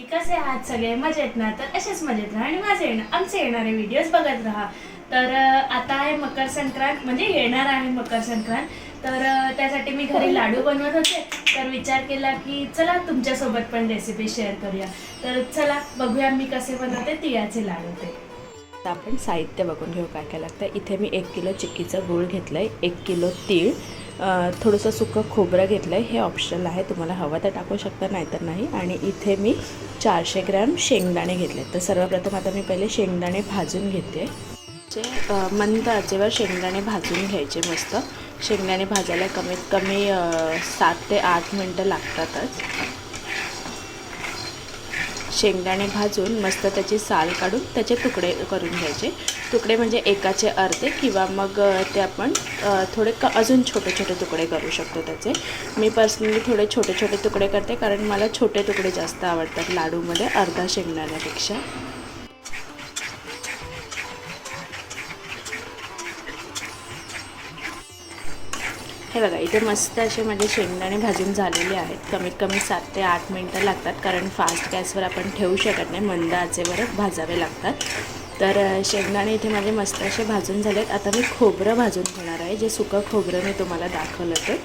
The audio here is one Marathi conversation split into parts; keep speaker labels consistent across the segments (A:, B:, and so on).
A: कसे आहात सगळे? मजेत ना? तर असेच मजेत राहा आणि माझे येणार आमचे येणारे व्हिडिओज बघत राहा. तर आता आहे मकर संक्रांत म्हणजे येणार आहे मकर संक्रांत. तर त्यासाठी मी घरी लाडू बनवत होते. तर विचार केला की चला तुमच्यासोबत पण रेसिपी शेअर करूया. तर चला बघूया मी कसे बनवते तिळाचे लाडू ते.
B: आता आपण साहित्य बघून घेऊ काय काय लागतं. इथे मी एक किलो चिक्कीचं गूळ घेतलं आहे एक किलो तीळ. थोडंसं सुकं खोबरं घेतलं आहे हे ऑप्शनल आहे. तुम्हाला हवं तर टाकू शकता नाहीतर नाही. आणि इथे मी चारशे ग्रॅम शेंगदाणे घेतले तर सर्वप्रथम आता मी पहिले शेंगदाणे भाजून घेते. जे मंद आचेवर शेंगदाणे भाजून घ्यायचे मस्त. शेंगदाणे भाजायला कमीत कमी सात ते आठ मिनटं लागतातच. शेंगदाणे भाजून मस्त त्याची साल काढून त्याचे तुकडे करून घ्यायचे. तुकडे म्हणजे एकाचे अर्धे किंवा मग ते आपण थोडे क अजून छोटे छोटे तुकडे करू शकतो त्याचे. मी पर्सनली थोडे छोटे छोटे तुकडे करते कारण मला छोटे तुकडे जास्त आवडतात लाडूमध्ये अर्धा शेंगदाण्यापेक्षा. हे बघा इथे मस्त असे माझे शेंगदाणे भाजून झालेले आहेत. कमीत कमी सात ते आठ मिनटं लागतात कारण फास्ट गॅसवर आपण ठेवू शकत नाही मंद आचेवरच भाजावे लागतात. तर शेंगदाणे इथे माझे मस्त असे भाजून झालेत. आता मी खोबरं भाजून घेणार आहे. जे सुकं खोबरं मी तुम्हाला दाखवलं ते.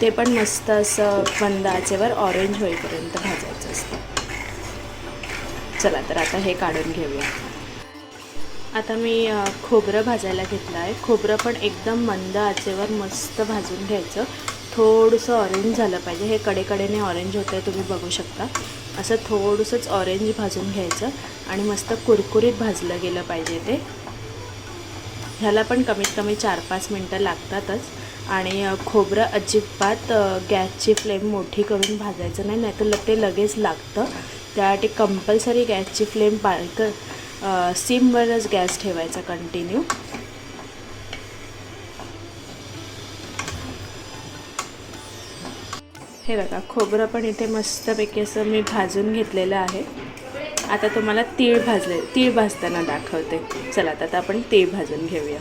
B: ते पण मस्त असं मंद आचेवर ऑरेंज होईपर्यंत भाजायचं असतं. चला तर आता हे काढून घेऊया. आता मी खोबरं भाजायला घेतलं आहे. खोबरं पण एकदम मंद आचेवर मस्त भाजून घ्यायचं. थोडंसं ऑरेंज झालं पाहिजे. हे कडेकडेने ऑरेंज होतं आहे तुम्ही बघू शकता. असं थोडंसंच ऑरेंज भाजून घ्यायचं आणि मस्त कुरकुरीत भाजलं गेलं पाहिजे ते. ह्याला पण कमीत कमी चार पाच मिनटं लागतातच. आणि खोबरं अजिबात गॅसची फ्लेम मोठी करून भाजायचं नाही नाहीतर ल- ते लगेच लागतं. त्यासाठी कंपल्सरी गॅसची फ्लेम बारीक सिमवरच गॅस ठेवायचा कंटिन्यू हे बघा खोबरं पण इथे मस्तपैकी असं मी भाजून घेतलेलं आहे. आता तुम्हाला तीळ भाजले तीळ भाजताना दाखवते. चला आता आपण तीळ भाजून घेऊया.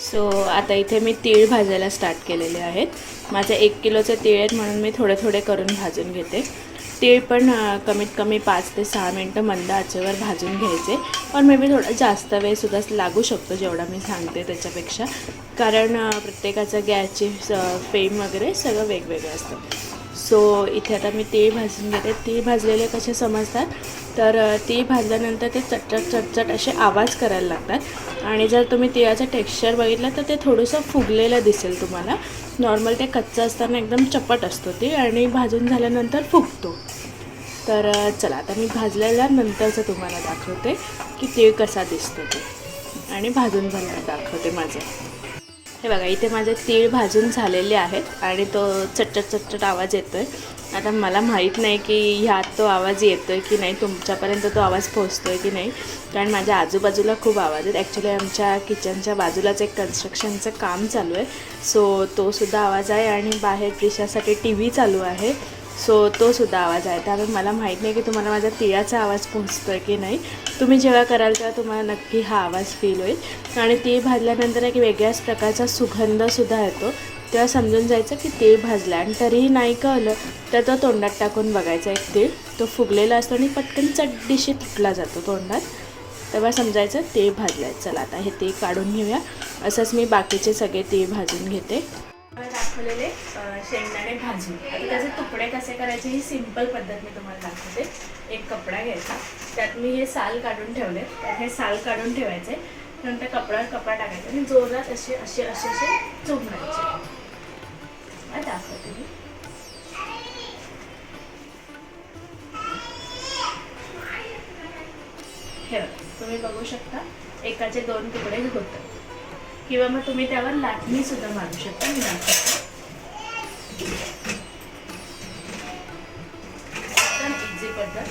B: सो आता इथे मी तीळ भाजायला स्टार्ट केलेले आहेत. माझे एक किलोचे तीळ आहेत म्हणून मी थोडे थोडे करून भाजून घेते. तीळ पण कमीत कमी पाच ते सहा मिनटं मंद आचेवर भाजून घ्यायचे. पण मे बी थोडा जास्त वेळसुद्धा लागू शकतो जेवढा मी सांगते त्याच्यापेक्षा. कारण प्रत्येकाचं गॅसची फेम वगैरे सगळं वेगवेगळं असतं. सो इथे आता मी तीळ भाजून घेते. तीळ भाजलेले कसे समजतात? तर ती तीळ भाजल्यानंतर ते चटचट चटचट असे आवाज करायला लागतात. आणि जर तुम्ही तिळाचं टेक्स्चर बघितलं तर ते थोडंसं फुगलेलं दिसेल तुम्हाला. नॉर्मल ते कच्चं असताना एकदम चपट असतो ते आणि भाजून झाल्यानंतर फुगतो. तर चला आता मी भाजलेल्या नंतरचं तुम्हाला दाखवते की तीळ कसा दिसतो ते. आणि भाजून झाल्यावर दाखवते माझं. हे बघा इथे माझे तीळ भाजून झालेले आहेत आणि तो चटचट चटचट आवाज येतो आहे आता मला माहीत नाही की ह्यात तो आवाज येतो आहे की नाही तुमच्यापर्यंत तो आवाज पोचतो आहे की नाही कारण माझ्या आजूबाजूला खूप आवाज आहेत. ॲक्च्युली आमच्या किचनच्या बाजूलाच एक कन्स्ट्रक्शनचं काम चालू आहे. सो तो सुद्धा आवाज आहे आणि बाहेर प्रिशासाठी टी व्ही चालू आहे. सो तो सुद्धा आवाज आहे. त्यामुळे मला माहीत नाही की तुम्हाला माझा तिळाचा आवाज पोहोचतो आहे की नाही. तुम्ही जेव्हा कराल तेव्हा तुम्हाला नक्की हा आवाज फील होईल. आणि तीळ भाजल्यानंतर एक वेगळ्याच प्रकारचा सुगंधसुद्धा येतो. तेव्हा समजून जायचं की तीळ भाजला आणि तरीही नाही कळलं तर तो तोंडात टाकून बघायचा एक तीळ. तो फुगलेला असतो आणि पटकन चड्डीशी तुटला जातो तोंडात. तेव्हा समजायचं तीळ भाजलं आहे चला आता हे तीळ काढून घेऊया. असंच मी बाकीचे सगळे तीळ भाजून घेते.
A: दाखवलेले शेंगदाणे भाजून. आता त्याचे तुकडे कसे करायचे ही सिंपल पद्धत मी तुम्हाला दाखवते. एक कपडा घ्यायचा. त्यात मी हे साल काढून ठेवले. त्यात हे साल काढून ठेवायचे. नंतर कपड्यावर कपडा टाकायचा. आणि जोरात असे असे असे असे चुंबवायचे हा, दाखवते मी. हे तुम्ही बघू शकता. एकाचे दोन तुकडे होतात. किंवा मग तुम्ही त्यावर लाटणी सुद्धा मारू शकता मी एकदम इझी पद्धत.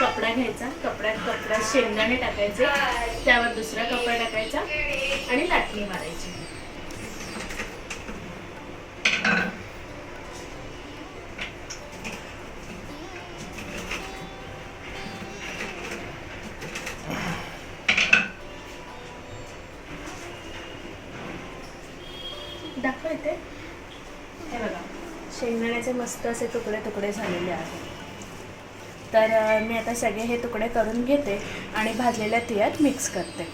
A: कपडा घ्यायचा कपड्यात कपड्यात शेंगदाणे टाकायचे त्यावर दुसरा कपडा टाकायचा आणि लाटणी मारायची. दाखव येते हे बघा. शेंगदाण्याचे मस्त असे तुकडे तुकडे झालेले आहेत. तर मी आता सगळे हे तुकडे करून घेते आणि भाजलेल्या तिळात मिक्स करते.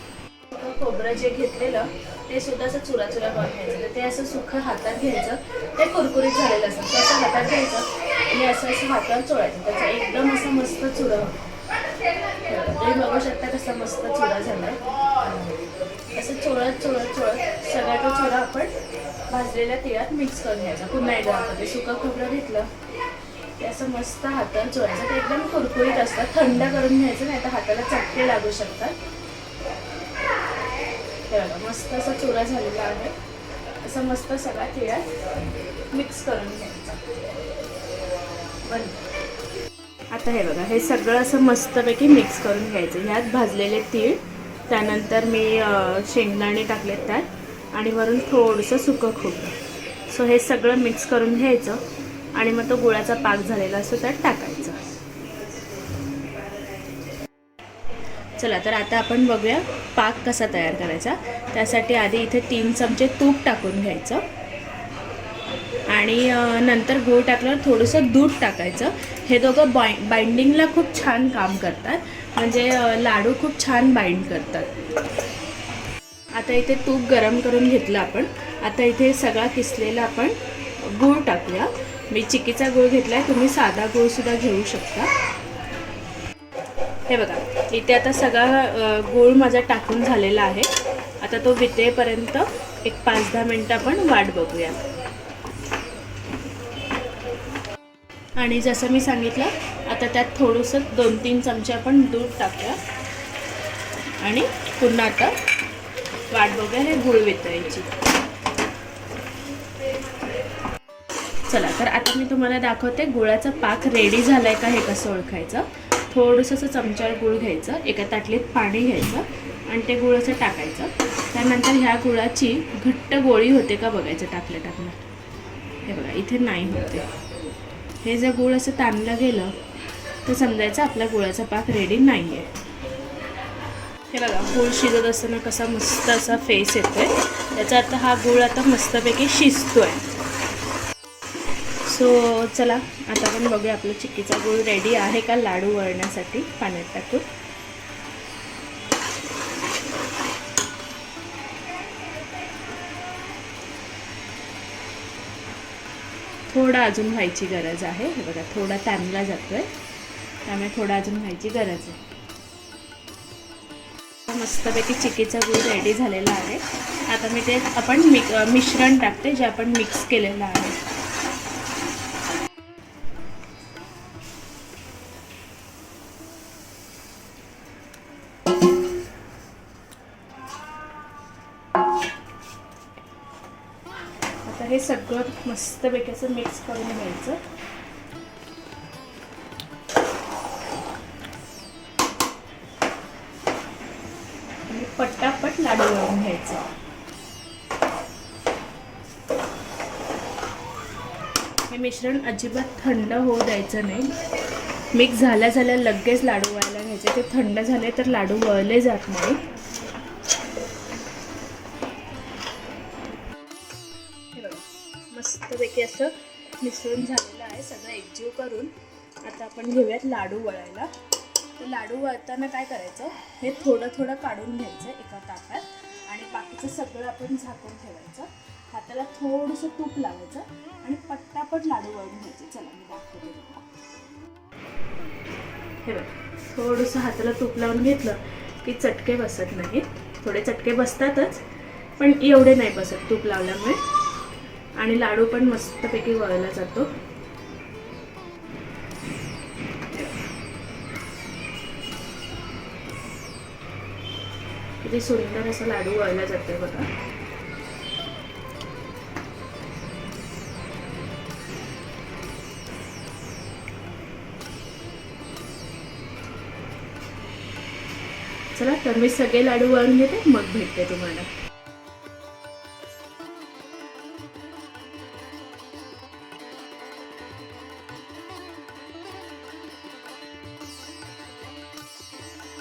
A: खोबरं जे घेतलेलं ते सुद्धा असं चुरा चुरा करून घ्यायचं. ते असं सुखं हातात घ्यायचं. ते कुरकुरीत झालेलं असतं. ते असं हातात घ्यायचं आणि असं असं हातावर चोळायचं. त्याचं एकदम असं मस्त चुरा. तुम्ही बघू शकता कसं मस्त चुरा झाला असं चोळत चोळत चोळत सगळ्याचा तो चुरा आपण भाजलेल्या तिळात मिक्स करून घ्यायचा. पुन्हा एकदा ते सुकं खोबरं घेतलं ते असं मस्त हातावर चोळायचं ते एकदम कुरकुरीत असतात. थंड करून घ्यायचं नाही तर हाताला चटके लागू शकतात. बघा मस्त असा चुरा झालेला आहे. असं मस्त सगळा तिळात मिक्स करून घ्यायचा. बंद आता हे बघा हे सगळं असं मस्तपैकी मिक्स करून घ्यायचं. ह्यात भाजलेले तीळ त्यानंतर मी शेंगदाणे टाकलेत त्यात. आणि वरून थोडंसं सुकं खोबरं सो हे सगळं मिक्स करून घ्यायचं आणि मग तो गुळाचा पाक झालेला असतो त्यात टाकायचं. चला तर आता आपण बघूया पाक कसा तयार करायचा. त्यासाठी आधी इथे तीन चमचे तूप टाकून घ्यायचं. आणि नंतर गूळ टाकल्यावर थोडंसं दूध टाकायचं. हे दोघं बाइ बाइंडिंगला खूप छान काम करतात. म्हणजे लाडू खूप छान बाइंड करतात. आता इथे तूप गरम करून घेतलं आपण. आता इथे सगळा किसलेला आपण गूळ टाकूया. मी चिकीचा गूळ घेतला आहे तुम्ही साधा गूळसुद्धा घेऊ शकता. हे बघा इथे आता सगळा गूळ माझा टाकून झालेला आहे. आता तो वितेपर्यंत एक पाच दहा मिनटं आपण वाट बघूया. आणि जसं मी सांगितलं आता त्यात थोडंसं दोन तीन चमचे आपण दूध टाकूया. आणि पुन्हा आता वाट वगैरे हे गुळ वितळायची चला तर आता मी तुम्हाला दाखवते गुळाचा पाक रेडी झालाय का हे कसं ओळखायचं. थोडंसं असं चमच्यावर गुळ घ्यायचं एका ताटलीत पाणी घ्यायचं आणि ते गुळ असं टाकायचं. त्यानंतर ह्या गुळाची घट्ट गोळी होते का बघायचं टाकलं टाकलं हे बघा इथे नाही होते. हे जर गुळ असं ताणलं गेलं तर समजायचं आपला गुळाचा पाक रेडी नाही आहे हे बघा गूळ शिजत असताना कसा मस्त असा फेस येतोय. त्याचा अर्थ हा गूळ आता मस्तपैकी शिजतोय. सो चला आता आपण बघूया आपला चिक्कीचा गूळ रेडी आहे का लाडू वळण्यासाठी पाण्यात टाकून. थोडा अजून व्हायची गरज आहे. हे बघा थोडा ताणला जातोय. त्यामुळे थोडा अजून व्हायची गरज आहे. मस्तपैकी चिकीचा गूळ रेडी झालेला आहे. आता मी ते आपण मि मिश्रण टाकते जे आपण मिक्स केलेलं आहे. आता हे सगळं मस्तपैकी असं मिक्स करून घ्यायचं. पटापट लाडू वळून घ्यायचे. हे मिश्रण अजिबात थंड होऊ द्यायचं नाही. मिक्स झाल्या झाल्या लगेच लाडू वळायला घ्यायचे. ते थंड झाले तर लाडू वळले जात नाही. मस्तपैकी असं मिसळून झालेलं आहे. सगळं एकजीव करून आता आपण घेऊयात लाडू वळायला. ते लाडू वळताना काय करायचं हे थोडं थोडं काढून घ्यायचं एका ताटात आणि बाकीचं सगळं आपण झाकून ठेवायचं. हाताला थोडंसं तूप लावायचं आणि पट्टापट लाडू वळून घ्यायचे. चला मी दाखवते तुम्हाला. हे बघ थोडंसं हाताला तूप लावून घेतलं की चटके बसत नाहीत. थोडे चटके बसतातच पण एवढे नाही बसत तूप लावल्यामुळे. आणि लाडू पण मस्तपैकी वळला जातो. किती सुंदर असा लाडू वळला जाते बघा. चला तर मी सगळे लाडू वळून घेते मग भेटते तुम्हाला.